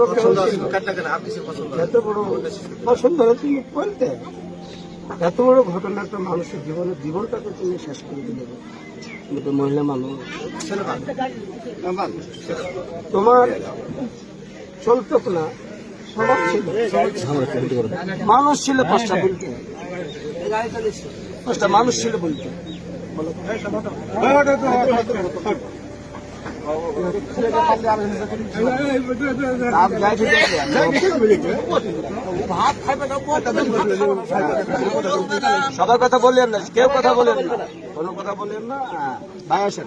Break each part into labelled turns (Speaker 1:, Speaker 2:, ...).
Speaker 1: পছন্দ এত বড় পছন্দ তুমি বলতে এত বড় ঘটনা একটা মানুষের জীবনের জীবনটাকে তুমি শেষ করে দিলে। তুমি মহিলা মানুষ তোমার চলতো না? মানুষ ছিল পাঁচটা বলতে পাঁচটা মানুষ ছিল বলতে সবার কথা বললেন না কেউ কথা বলেন না। কোনো কথা বললেন না। ভাই আসেন।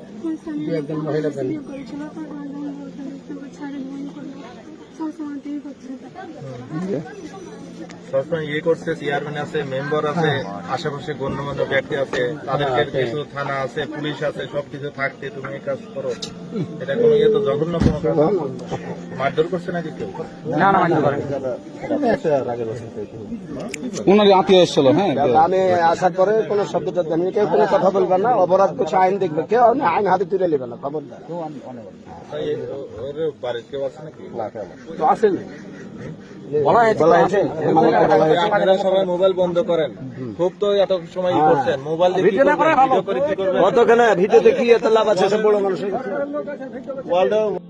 Speaker 2: দু একজন মহিলা সবসময়
Speaker 3: ইয়ে? করছে চেয়ারম্যান আছে মেম্বার আছে আশেপাশে গণ্যমান্য ব্যক্তি আছে তাদেরকে কিছু থানা আছে পুলিশ আছে সবকিছু থাকতে তুমি এই কাজ করো। এটা কোনো ইয়ে তো জঘন্য কোনো কাজ। মারধর করছে নাকি কেউ?
Speaker 4: ওনারই আত্মীয় এসেছিল হ্যাঁ
Speaker 1: আমি আসার পরে কোনো শব্দটা জানি কেউ কোনো কথা বলবে না অপরাধ কিছু আইন দেখবে কেউ আইন হাতে তুলে নেবে না খবরদার। তো আসেন
Speaker 3: আপনারা সবাই মোবাইল বন্ধ করেন। খুব তো এত সময় করছেন। মোবাইল? ভিডিও করে কি করবেন?
Speaker 1: কতখানে ভিডিওতে কি এত লাভ আছে সব বড় মানুষের